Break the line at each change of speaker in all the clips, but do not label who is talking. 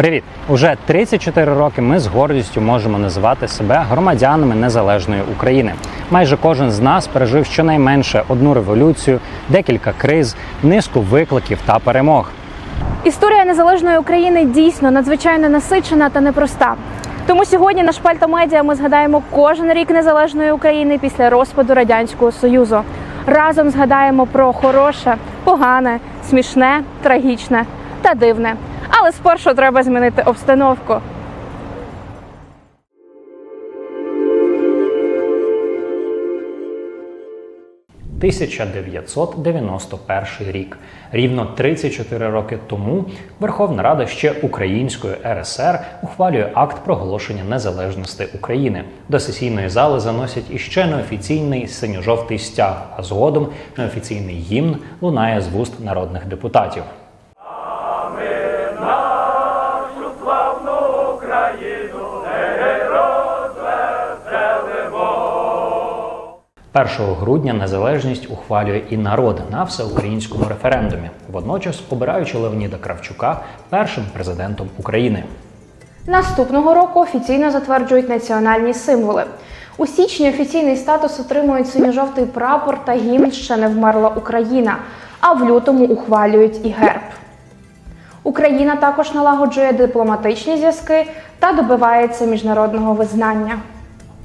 Привіт! Уже 34 роки ми з гордістю можемо називати себе громадянами незалежної України. Майже кожен з нас пережив щонайменше одну революцію, декілька криз, низку викликів та перемог.
Історія незалежної України дійсно надзвичайно насичена та непроста. Тому сьогодні на Шпальта Медіа ми згадаємо кожен рік незалежної України після розпаду радянського союзу. Разом згадаємо про хороше, погане, смішне, трагічне та дивне. Але спершу треба змінити обстановку.
1991 рік. Рівно 34 роки тому Верховна Рада ще Української РСР ухвалює акт проголошення незалежності України. До сесійної зали заносять іще неофіційний синьо-жовтий стяг, а згодом неофіційний гімн лунає з вуст народних депутатів. 1 грудня незалежність ухвалює і народ на всеукраїнському референдумі, водночас обираючи Леоніда Кравчука першим президентом України.
Наступного року офіційно затверджують національні символи. У січні офіційний статус отримують синьо-жовтий прапор та гімн ще не вмерла Україна, а в лютому ухвалюють і герб. Україна також налагоджує дипломатичні зв'язки та добивається міжнародного визнання.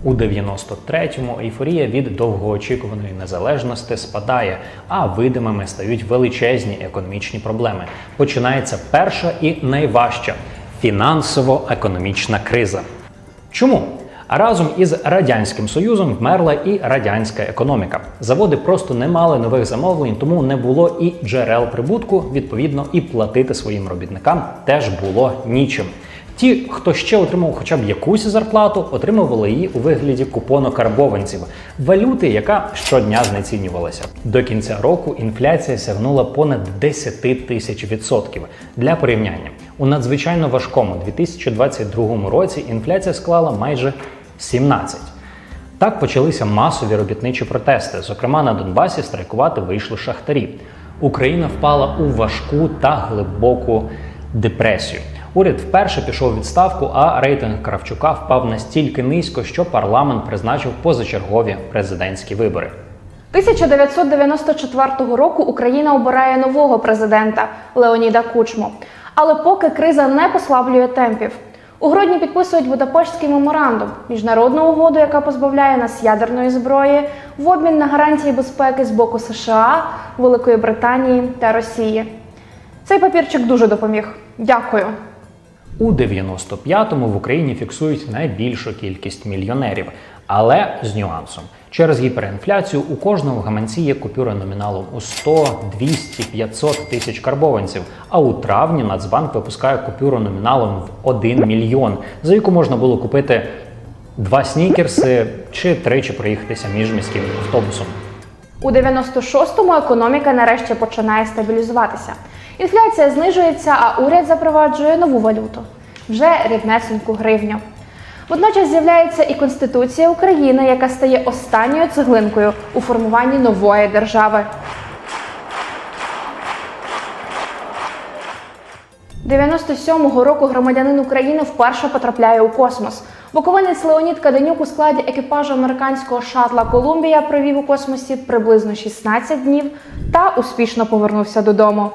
У 93-му ейфорія від довгоочікуваної незалежності спадає, а видимими стають величезні економічні проблеми. Починається перша і найважча фінансово-економічна криза. Чому? А разом із радянським союзом вмерла і радянська економіка. Заводи просто не мали нових замовлень, тому не було і джерел прибутку. Відповідно, і платити своїм робітникам теж було нічим. Ті, хто ще отримав хоча б якусь зарплату, отримували її у вигляді купону карбованців, валюти, яка щодня знецінювалася. До кінця року інфляція сягнула понад 10 тисяч відсотків. Для порівняння у надзвичайно важкому 2022 році інфляція склала майже 17. Так почалися масові робітничі протести. Зокрема, на Донбасі страйкувати вийшли шахтарі. Україна впала у важку та глибоку депресію. Уряд вперше пішов у відставку, а рейтинг Кравчука впав настільки низько, що парламент призначив позачергові президентські вибори.
1994 року Україна обирає нового президента Леоніда Кучму. Але поки криза не послаблює темпів. У грудні підписують Будапештський меморандум, міжнародну угоду, яка позбавляє нас ядерної зброї, в обмін на гарантії безпеки з боку США, Великої Британії та Росії. Цей папірчик дуже допоміг. Дякую.
У 95-му в Україні фіксують найбільшу кількість мільйонерів, але з нюансом. Через гіперінфляцію у кожному гаманці є купюра номіналом у 100, 200, 500 тисяч карбованців. А у травні Нацбанк випускає купюру номіналом в 1 мільйон, за яку можна було купити два снікерси чи тричі проїхатися міжміським автобусом.
У 96-му економіка нарешті починає стабілізуватися. Інфляція знижується, а уряд запроваджує нову валюту вже ріднесеньку гривню. Водночас з'являється і Конституція України, яка стає останньою цеглинкою у формуванні нової держави. 97-го року громадянин України вперше потрапляє у космос. Буковинець Леонід Каденюк у складі екіпажу американського шатла Колумбія провів у космосі приблизно 16 днів та успішно повернувся додому.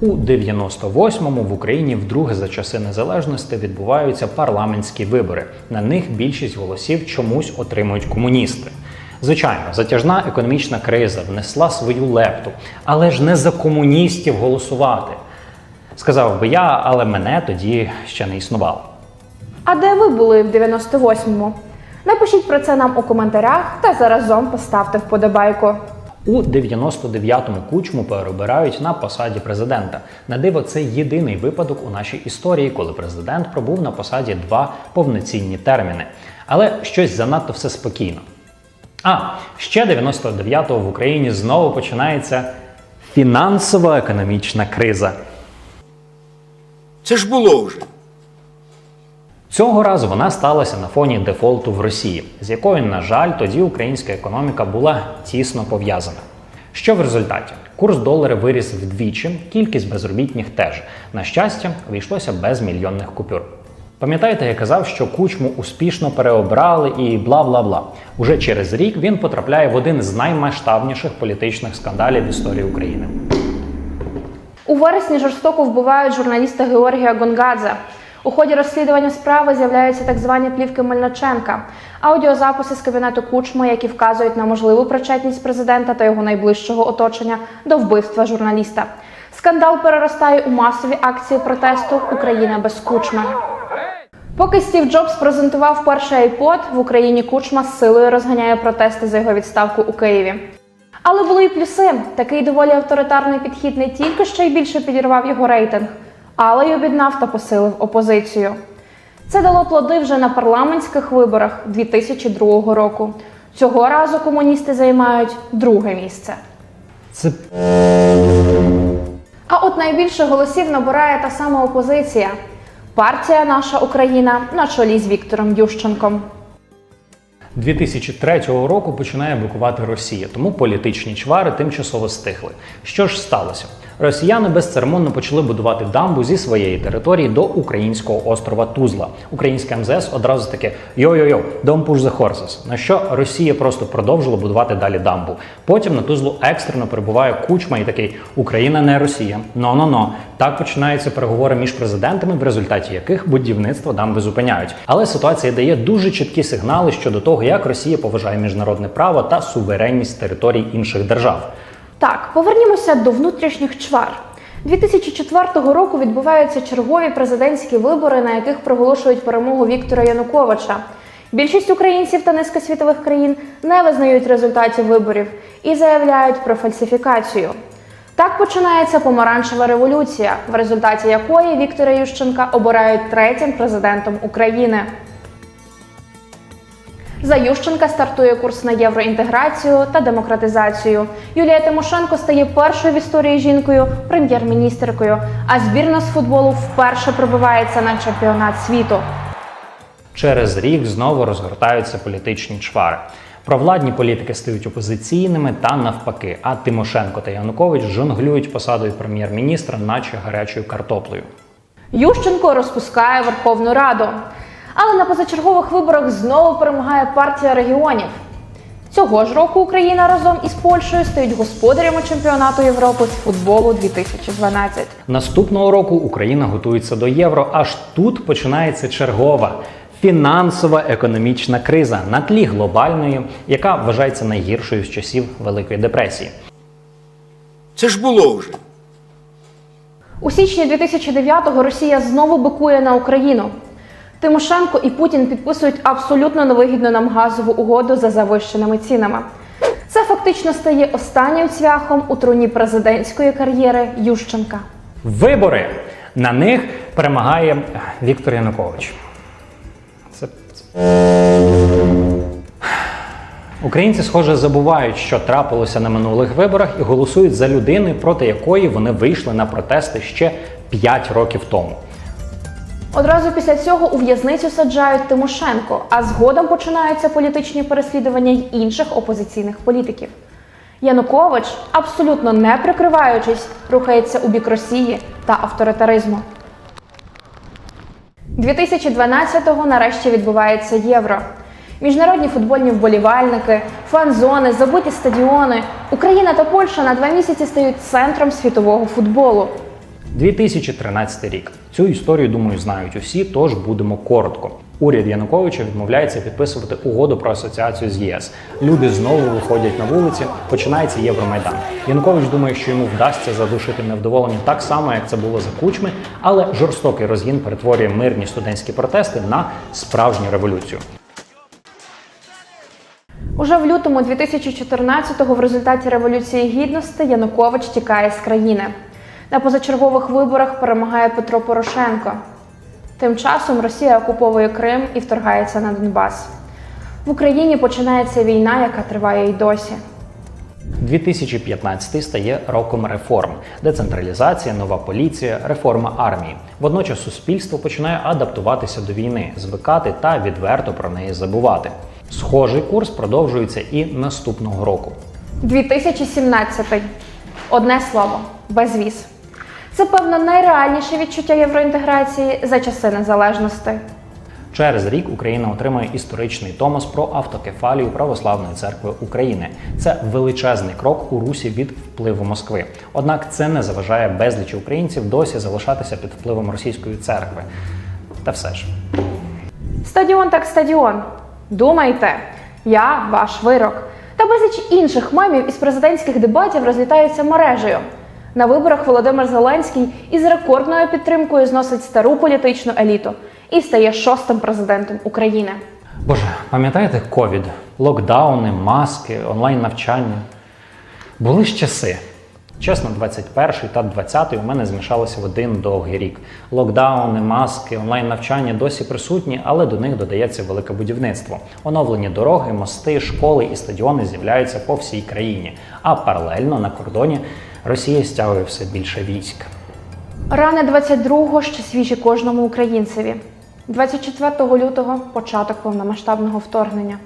У 98-му в Україні вдруге за часи незалежності відбуваються парламентські вибори. На них більшість голосів чомусь отримують комуністи. Звичайно, затяжна економічна криза внесла свою лепту, але ж не за комуністів голосувати. Сказав би я, але мене тоді ще не існувало.
А де ви були в 98-му? Напишіть про це нам у коментарях та заразом поставте вподобайку.
У 99-му кучму переобирають на посаді президента. На диво, це єдиний випадок у нашій історії, коли президент пробув на посаді два повноцінні терміни. Але щось занадто все спокійно. А ще 99-го в Україні знову починається фінансово-економічна криза.
Це ж було вже.
Цього разу вона сталася на фоні дефолту в Росії, з якою, на жаль, тоді українська економіка була тісно пов'язана. Що в результаті? Курс долара виріс вдвічі, кількість безробітних теж. На щастя, обійшлося без мільйонних купюр. Пам'ятаєте, я казав, що кучму успішно переобрали і бла бла бла. Уже через рік він потрапляє в один з наймасштабніших політичних скандалів в історії України.
У вересні жорстоко вбивають журналіста Георгія Гонгадзе. У ході розслідування справи з'являються так звані плівки Мельниченка, аудіозаписи з кабінету Кучма, які вказують на можливу причетність президента та його найближчого оточення до вбивства журналіста. Скандал переростає у масові акції протесту Україна без Кучма. Поки Стів Джобс презентував перший iPod, в Україні Кучма з силою розганяє протести за його відставку у Києві. Але були й плюси. Такий доволі авторитарний підхід не тільки ще й більше підірвав його рейтинг, але й об'єднав та посилив опозицію. Це дало плоди вже на парламентських виборах 2002 року. Цього разу комуністи займають друге місце.
Це
А от найбільше голосів набирає та сама опозиція. Партія Наша Україна на чолі з Віктором Ющенком.
2003 року починає блокувати Росія, тому політичні чвари тимчасово стихли. Що ж сталося? Росіяни безцеремонно почали будувати дамбу зі своєї території до українського острова Тузла. Українське МЗС одразу таке йо-йо-йо, don't push the horses. На що Росія просто продовжила будувати далі дамбу. Потім на Тузлу екстрено перебуває кучма і такий Україна не Росія. Но-но-но. Так починаються переговори між президентами, в результаті яких будівництво дамби зупиняють. Але ситуація дає дуже чіткі сигнали щодо того, як Росія поважає міжнародне право та суверенність територій інших держав.
Так, повернімося до внутрішніх чвар. 2004 року відбуваються чергові президентські вибори, на яких проголошують перемогу Віктора Януковича. Більшість українців та низка світових країн не визнають результатів виборів і заявляють про фальсифікацію. Так починається помаранчева революція, в результаті якої Віктора Ющенка обирають третім президентом України. За Ющенка стартує курс на євроінтеграцію та демократизацію. Юлія Тимошенко стає першою в історії жінкою прем'єр-міністеркою, а збірна з футболу вперше пробивається на чемпіонат світу.
Через рік знову розгортаються політичні чвари. Провладні політики стають опозиційними та навпаки. А Тимошенко та Янукович жонглюють посадою прем'єр-міністра, наче гарячою картоплею.
Ющенко розпускає Верховну Раду. Але на позачергових виборах знову перемагає партія регіонів. Цього ж року Україна разом із Польщею стають господарями чемпіонату Європи з футболу 2012.
Наступного року Україна готується до євро. Аж тут починається чергова фінансова економічна криза на тлі глобальної, яка вважається найгіршою з часів Великої депресії.
Це ж було вже.
У січні 2009-го Росія знову бикує на Україну. Тимошенко і Путін підписують абсолютно невигідну нам газову угоду за завищеними цінами. Це фактично стає останнім цвяхом у труні президентської кар'єри Ющенка.
Вибори на них перемагає Віктор Янукович. Це... Українці, схоже, забувають, що трапилося на минулих виборах, і голосують за людину, проти якої вони вийшли на протести ще 5 років тому.
Одразу після цього у в'язницю саджають Тимошенко, а згодом починаються політичні переслідування й інших опозиційних політиків. Янукович, абсолютно не прикриваючись, рухається у бік Росії та авторитаризму. 2012-го нарешті відбувається євро. Міжнародні футбольні вболівальники, фан-зони, забиті стадіони. Україна та Польща на два місяці стають центром світового футболу.
2013 рік. Цю історію, думаю, знають усі, тож будемо коротко. Уряд Януковича відмовляється підписувати угоду про асоціацію з ЄС. Люди знову виходять на вулиці. Починається Євромайдан. Янукович думає, що йому вдасться задушити невдоволення так само, як це було за кучми, але жорстокий розгін перетворює мирні студентські протести на справжню революцію.
Уже в лютому 2014-го в результаті революції гідності Янукович тікає з країни. На позачергових виборах перемагає Петро Порошенко. Тим часом Росія окуповує Крим і вторгається на Донбас. В Україні починається війна, яка триває й досі.
2015 стає роком реформ: децентралізація, нова поліція, реформа армії. Водночас суспільство починає адаптуватися до війни, звикати та відверто про неї забувати. Схожий курс продовжується і наступного року.
2017. Одне слово безвіз. Це певно найреальніше відчуття євроінтеграції за часи незалежності.
Через рік Україна отримає історичний томос про автокефалію Православної церкви України. Це величезний крок у русі від впливу Москви. Однак це не заважає безлічі українців досі залишатися під впливом російської церкви. Та все ж.
Стадіон так стадіон. Думайте, я ваш вирок. Та безліч інших мемів із президентських дебатів розлітаються мережею. На виборах Володимир Зеленський із рекордною підтримкою зносить стару політичну еліту і стає шостим президентом України.
Боже, пам'ятаєте ковід, локдауни, маски, онлайн навчання? Були ж часи. Чесно, 21 та 20 у мене змішалося в один довгий рік. Локдауни, маски, онлайн навчання досі присутні, але до них додається велике будівництво. Оновлені дороги, мости, школи і стадіони з'являються по всій країні. А паралельно на кордоні Росія стягує все більше військ.
Рани 22-го ще свіжі кожному українцеві. 24 лютого початок повномасштабного вторгнення.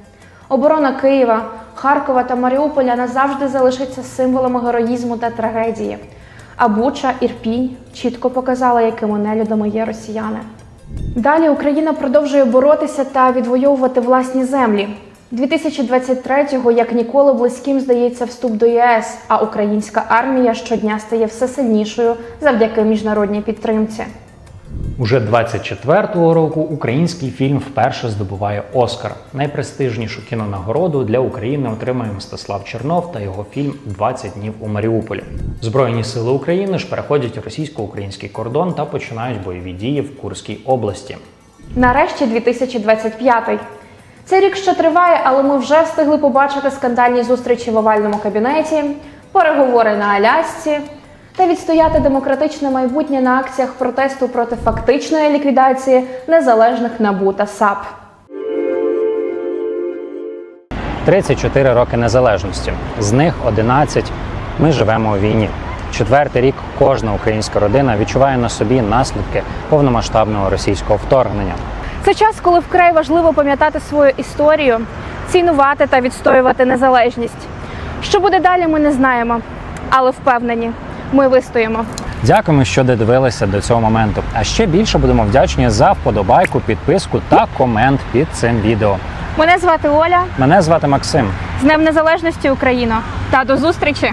Оборона Києва, Харкова та Маріуполя назавжди залишиться символами героїзму та трагедії. А Буча, Ірпінь чітко показала, якими нелюдами є росіяни. Далі Україна продовжує боротися та відвоювати власні землі. 2023-го, як ніколи, близьким здається вступ до ЄС, а українська армія щодня стає все сильнішою завдяки міжнародній підтримці.
Уже 24-го року український фільм вперше здобуває Оскар. Найпрестижнішу кінонагороду для України отримає Мстислав Чернов та його фільм «20 днів у Маріуполі. Збройні сили України ж переходять російсько-український кордон та починають бойові дії в Курській області.
Нарешті 2025. Цей рік ще триває, але ми вже встигли побачити скандальні зустрічі в овальному кабінеті, переговори на Алясці та відстояти демократичне майбутнє на акціях протесту проти фактичної ліквідації незалежних НАБУ та САП.
34 роки незалежності. З них 11 ми живемо у війні. Четвертий рік кожна українська родина відчуває на собі наслідки повномасштабного російського вторгнення.
Це час, коли вкрай важливо пам'ятати свою історію, цінувати та відстоювати незалежність. Що буде далі, ми не знаємо, але впевнені, ми вистоїмо.
Дякуємо, що додивилися до цього моменту. А ще більше будемо вдячні за вподобайку, підписку та комент під цим відео.
Мене звати Оля.
Мене звати Максим.
З Днем Незалежності Україно та до зустрічі!